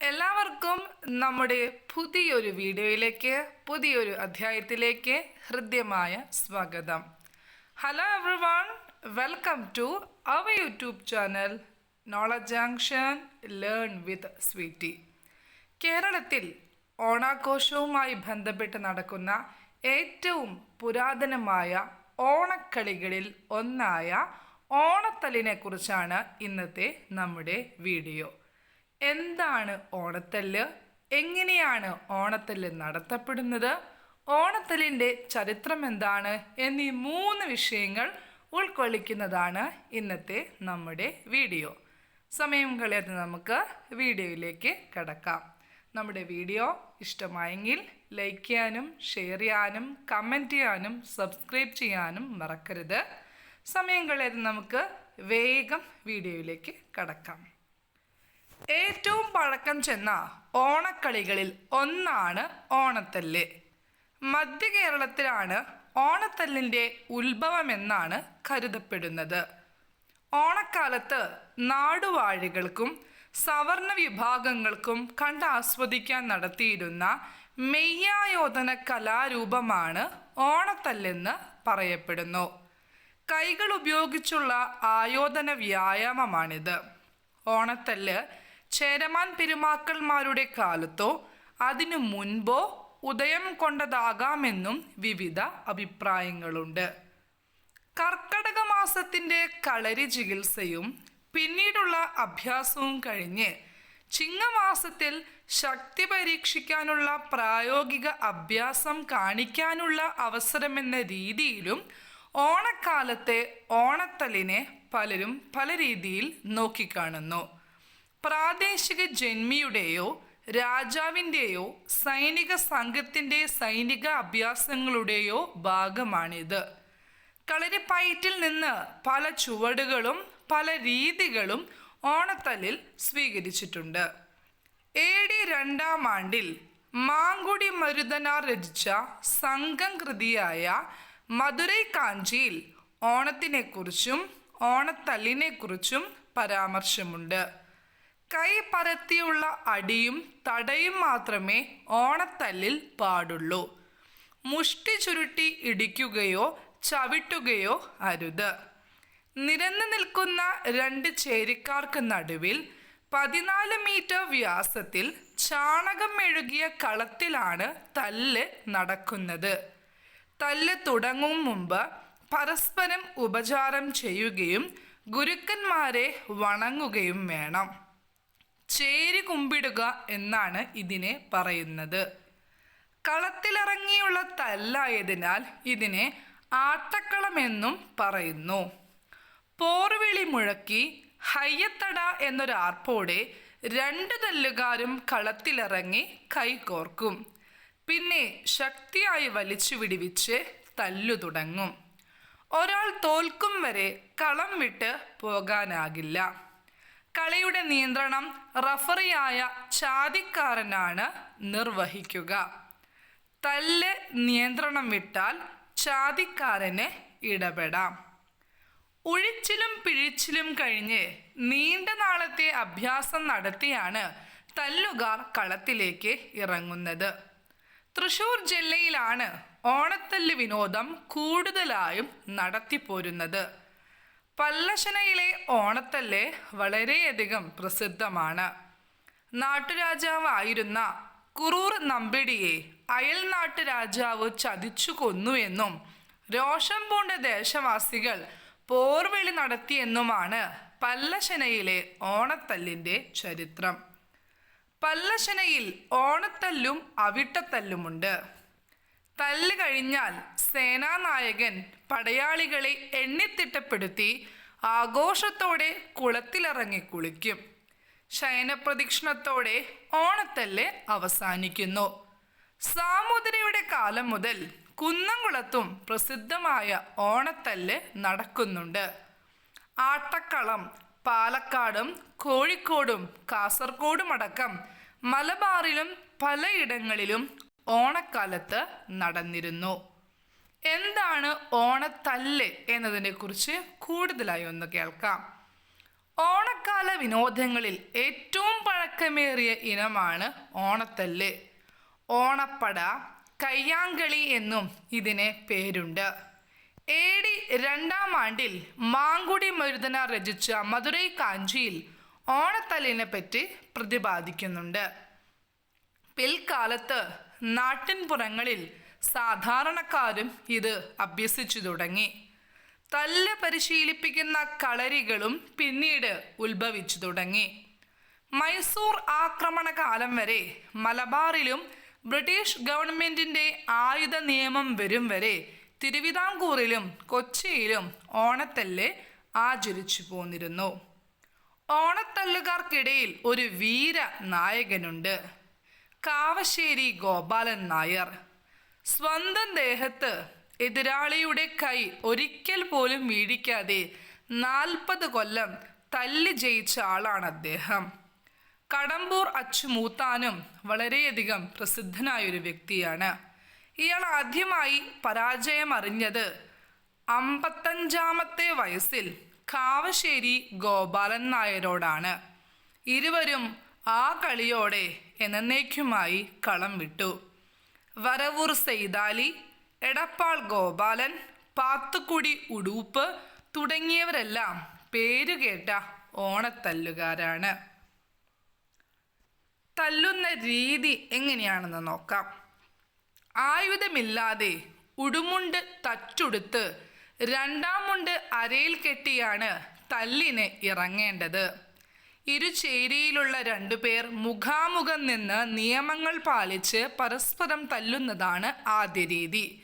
എല്ലാവർക്കും നമ്മുടെ പുതിയൊരു വീഡിയോയിലേക്ക് പുതിയൊരു അധ്യായത്തിലേക്ക് ഹൃദ്യമായ സ്വാഗതം. Hello everyone welcome to our YouTube channel knowledge junction learn with Sweety കേരളത്തിൽ ഓണാഘോഷവുമായി ബന്ധപ്പെട്ട് നടക്കുന്ന ഏറ്റവും പുരാതനമായ ഓണക്കളികളിൽ ഒന്നായ ഓണത്തലിനെക്കുറിച്ചാണ് ഇന്നത്തെ നമ്മുടെ വീഡിയോ. എന്താണ് ഓണത്തല്ല്? എങ്ങനെയാണ് ഓണത്തല്ല് നടത്തപ്പെടുന്നത്? ഓണത്തല്ലിന്റെ ചരിത്രം എന്താണ്? എന്നീ മൂന്ന് വിഷയങ്ങൾ ഉൾക്കൊള്ളിക്കുന്നതാണ് ഇന്നത്തെ നമ്മുടെ വീഡിയോ. സമയം കളയാതെ നമുക്ക് വീഡിയോയിലേക്ക് കടക്കാം. നമ്മുടെ വീഡിയോ ഇഷ്ടമായെങ്കിൽ ലൈക്ക് ചെയ്യാനും ഷെയർ ചെയ്യാനും കമന്റ് ചെയ്യാനും സബ്സ്ക്രൈബ് ചെയ്യാനും മറക്കരുത്. സമയം കളയാതെ നമുക്ക് വേഗം വീഡിയോയിലേക്ക് കടക്കാം. ഏറ്റവും പഴക്കം ചെന്ന ഓണക്കളികളിൽ ഒന്നാണ് ഓണത്തല്ല്. മധ്യ കേരളത്തിലാണ് ഓണത്തല്ലിന്റെ ഉത്ഭവമെന്നാണ് കരുതപ്പെടുന്നത്. ഓണക്കാലത്ത് നാടുവാഴികൾക്കും സവർണ വിഭാഗങ്ങൾക്കും കണ്ട് ആസ്വദിക്കാൻ നടത്തിയിരുന്ന മെയ്യായോധന കലാരൂപമാണ് ഓണത്തല്ലെന്ന് പറയപ്പെടുന്നു. കൈകൾ ഉപയോഗിച്ചുള്ള ആയോധന വ്യായാമമാണിത്. ഓണത്തല്ല് ചേരമാൻ പെരുമാക്കന്മാരുടെ കാലത്തോ അതിനു മുൻപോ ഉദയം കൊണ്ടതാകാമെന്നും വിവിധ അഭിപ്രായങ്ങളുണ്ട്. കർക്കടക മാസത്തിന്റെ കളരി ചികിത്സയും പിന്നീടുള്ള അഭ്യാസവും കഴിഞ്ഞ് ചിങ്ങമാസത്തിൽ ശക്തി പരീക്ഷിക്കാനുള്ള പ്രായോഗിക അഭ്യാസം കാണിക്കാനുള്ള അവസരമെന്ന രീതിയിലും ഓണക്കാലത്തെ ഓണത്തലിനെ പലരും പല രീതിയിൽ നോക്കിക്കാണുന്നു. പ്രാദേശിക ജന്മിയുടെയോ രാജാവിന്റെയോ സൈനിക സംഘത്തിന്റെ സൈനിക അഭ്യാസങ്ങളുടെയോ ഭാഗമാണിത്. കളരിപ്പയറ്റിൽ നിന്ന് പല ചുവടുകളും പല രീതികളും ഓണത്തലിൽ സ്വീകരിച്ചിട്ടുണ്ട്. എ ഡി രണ്ടാം ആണ്ടിൽ മാങ്കുടി മരുതനാർ രചിച്ച സംഘം കൃതിയായ മധുരൈ കാഞ്ചിയിൽ ഓണത്തിനെക്കുറിച്ചും ഓണത്തല്ലിനെക്കുറിച്ചും പരാമർശമുണ്ട്. കൈ പരത്തിയുള്ള അടിയും തടയും മാത്രമേ ഓണത്തല്ലിൽ പാടുള്ളൂ. മുഷ്ടി ചുരുട്ടി ഇടിക്കുകയോ ചവിട്ടുകയോ അരുത്. നിരന്നു നിൽക്കുന്ന രണ്ട് ചേരിക്കാർക്ക് നടുവിൽ പതിനാല് മീറ്റർ വ്യാസത്തിൽ ചാണകം മെഴുകിയ കളത്തിലാണ് തല്ല് നടക്കുന്നത്. തല്ല് തുടങ്ങും മുമ്പ് പരസ്പരം ഉപചാരം ചെയ്യുകയും ഗുരുക്കന്മാരെ വണങ്ങുകയും വേണം. ചേരി കുമ്പിടുക എന്നാണ് ഇതിനെ പറയുന്നത്. കളത്തിലിറങ്ങിയുള്ള തല്ലായതിനാൽ ഇതിനെ ആട്ടക്കളമെന്നും പറയുന്നു. പോർവിളി മുഴക്കി ഹയ്യത്തട എന്നൊരു ആർപ്പോടെ രണ്ട് തല്ലുകാരും കളത്തിലിറങ്ങി കൈകോർക്കും. പിന്നെ ശക്തിയായി വലിച്ചു വിടിവിച്ച് തല്ലു തുടങ്ങും. ഒരാൾ തോൽക്കും വരെ കളം വിട്ട് പോകാനാകില്ല. കളിയുടെ നിയന്ത്രണം റഫറിയായ ചാതിക്കാരനാണ് നിർവഹിക്കുക. തല്ല് നിയന്ത്രണം വിട്ടാൽ ചാതിക്കാരന് ഇടപെടാം. ഉഴിച്ചിലും പിഴിച്ചിലും കഴിഞ്ഞ് നീണ്ട നാളത്തെ അഭ്യാസം നടത്തിയാണ് തല്ലുകാർ കളത്തിലേക്ക് ഇറങ്ങുന്നത്. തൃശൂർ ജില്ലയിലാണ് ഓണത്തല്ല് വിനോദം കൂടുതലായും നടത്തിപ്പോരുന്നത്. പല്ലശനയിലെ ഓണത്തല്ല് വളരെയധികം പ്രസിദ്ധമാണ്. നാട്ടുരാജാവായിരുന്ന കുറൂർ നമ്പിടിയെ അയൽ നാട്ടുരാജാവ് ചതിച്ചു കൊന്നുവെന്നും രോഷം പൂണ്ട ദേശവാസികൾ പോർവിളി നടത്തിയെന്നുമാണ് പല്ലശനയിലെ ഓണത്തല്ലിന്റെ ചരിത്രം. പല്ലശനയിൽ ഓണത്തല്ലും അവിട്ടത്തല്ലുമുണ്ട്. തല്ല് കഴിഞ്ഞാൽ സേനാനായകൻ പടയാളികളെ എണ്ണിത്തിട്ടപ്പെടുത്തി ആഘോഷത്തോടെ കുളത്തിലിറങ്ങി കുളിക്കും. ശയനപ്രദക്ഷിണത്തോടെ ഓണത്തല്ല് അവസാനിക്കുന്നു. സാമുദ്രയുടെ കാലം മുതൽ കുന്നംകുളത്തും പ്രസിദ്ധമായ ഓണത്തല്ല് നടക്കുന്നുണ്ട്. ആട്ടക്കളം പാലക്കാടും കോഴിക്കോടും കാസർഗോഡും അടക്കം മലബാറിലും പലയിടങ്ങളിലും ഓണക്കാലത്ത് നടന്നിരുന്നു. എന്താണ് ഓണത്തല്ല് എന്നതിനെക്കുറിച്ച് കൂടുതലായി ഒന്ന് കേൾക്കാം. ഓണക്കാല വിനോദങ്ങളിൽ ഏറ്റവും പഴക്കമേറിയ ഇനമാണ് ഓണത്തല്ല്. ഓണപ്പട കയ്യാങ്കളി എന്നും ഇതിനെ പേരുണ്ട്. എ ഡി രണ്ടാം ആണ്ടിൽ മാങ്കുടി മരുതന രചിച്ച മധുരൈ കാഞ്ചിയിൽ ഓണത്തല്ലിനെ പറ്റി പ്രതിപാദിക്കുന്നുണ്ട്. പിൽക്കാലത്ത് നാട്ടിൻപുറങ്ങളിൽ സാധാരണക്കാരും ഇത് അഭ്യസിച്ചു തുടങ്ങി. തല്ല് പരിശീലിപ്പിക്കുന്ന കളരികളും പിന്നീട് ഉത്ഭവിച്ചു തുടങ്ങി. മൈസൂർ ആക്രമണ കാലം വരെ മലബാറിലും ബ്രിട്ടീഷ് ഗവൺമെന്റിന്റെ ആയുധ നിയമം വരും വരെ തിരുവിതാംകൂറിലും കൊച്ചിയിലും ഓണത്തല്ല് ആചരിച്ചു പോന്നിരുന്നു. ഓണത്തല്ലുകാർക്കിടയിൽ ഒരു വീര നായകനുണ്ട് കാവശ്ശേരി ഗോപാലൻ നായർ. സ്വന്തം ദേഹത്ത് എതിരാളിയുടെ കൈ ഒരിക്കൽ പോലും വീഴിക്കാതെ നാൽപ്പത് കൊല്ലം തല്ലി ജയിച്ച ആളാണ് അദ്ദേഹം. കടമ്പൂർ അച്ചുമൂത്താനും വളരെയധികം പ്രസിദ്ധനായൊരു വ്യക്തിയാണ്. ഇയാൾ ആദ്യമായി പരാജയം അറിഞ്ഞത് അമ്പത്തഞ്ചാമത്തെ വയസ്സിൽ കാവശ്ശേരി ഗോപാലൻ നായരോടാണ്. ഇരുവരും ആ കളിയോടെ എന്നേക്കുമായി കളം വിട്ടു. വരവൂർ സെയ്താലി എടപ്പാൾ ഗോപാലൻ പാത്തുക്കുടി ഉടൂപ്പ് തുടങ്ങിയവരെല്ലാം പേരുകേട്ട ഓണത്തല്ലുകാരാണ്. തല്ലുന്ന രീതി എങ്ങനെയാണെന്ന് നോക്കാം. ആയുധമില്ലാതെ ഉടുമുണ്ട് തച്ചുടുത്ത് രണ്ടാം മുണ്ട് അരയിൽ കെട്ടിയാണ് തല്ലിന് ഇറങ്ങേണ്ടത്. ഇരുചേരിയിലുള്ള രണ്ടുപേർ മുഖാമുഖം നിന്ന് നിയമങ്ങൾ പാലിച്ച് പരസ്പരം തല്ലുന്നതാണ് ആദ്യ രീതി.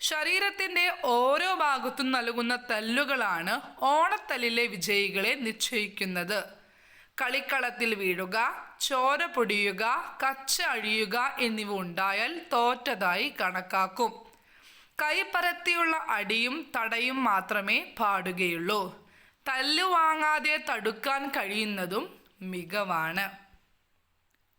ശരീരത്തിന്റെ ഓരോ ഭാഗത്തും നൽകുന്ന തല്ലുകളാണ് ഓണത്തല്ലിലെ വിജയികളെ നിശ്ചയിക്കുന്നത്. കളിക്കളത്തിൽ വീഴുക ചോര പൊടിയുക കച്ച അഴിയുക എന്നിവ ഉണ്ടായാൽ തോറ്റതായി കണക്കാക്കും. കൈപ്പരത്തിയുള്ള അടിയും തടയും മാത്രമേ പാടുകയുള്ളൂ. തല്ലു വാങ്ങാതെ തടുക്കാൻ കഴിയുന്നതും മികവാണ്.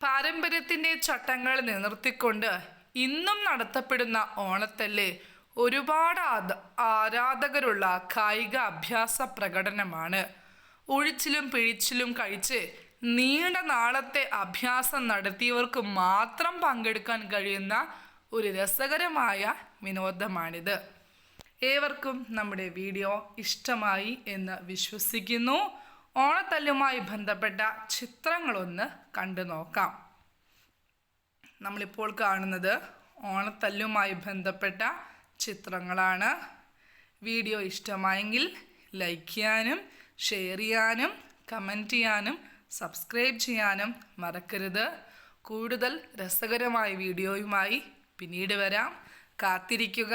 പാരമ്പര്യത്തിന്റെ ചട്ടങ്ങൾ നിലനിർത്തിക്കൊണ്ട് ഇന്നും നടത്തപ്പെടുന്ന ഓണത്തല്ല് ഒരുപാട് ആരാധകരുള്ള കായിക അഭ്യാസ പ്രകടനമാണ്. ഒഴിച്ചിലും പിഴിച്ചിലും കഴിച്ച് നീണ്ട നാളത്തെ അഭ്യാസം നടത്തിയവർക്ക് മാത്രം പങ്കെടുക്കാൻ കഴിയുന്ന ഒരു രസകരമായ വിനോദമാണിത്. ഏവർക്കും നമ്മുടെ വീഡിയോ ഇഷ്ടമായി എന്ന് വിശ്വസിക്കുന്നു. ഓണത്തല്ലുമായി ബന്ധപ്പെട്ട ചിത്രങ്ങളൊന്ന് കണ്ടു നോക്കാം. നമ്മളിപ്പോൾ കാണുന്നത് ഓണത്തല്ലുമായി ബന്ധപ്പെട്ട ചിത്രങ്ങളാണ്. വീഡിയോ ഇഷ്ടമായെങ്കിൽ ലൈക്ക് ചെയ്യാനും ഷെയർ ചെയ്യാനും കമന്റ് ചെയ്യാനും സബ്സ്ക്രൈബ് ചെയ്യാനും മറക്കരുത്. കൂടുതൽ രസകരമായ വീഡിയോയുമായി പിന്നീട് വരാം. കാത്തിരിക്കുക.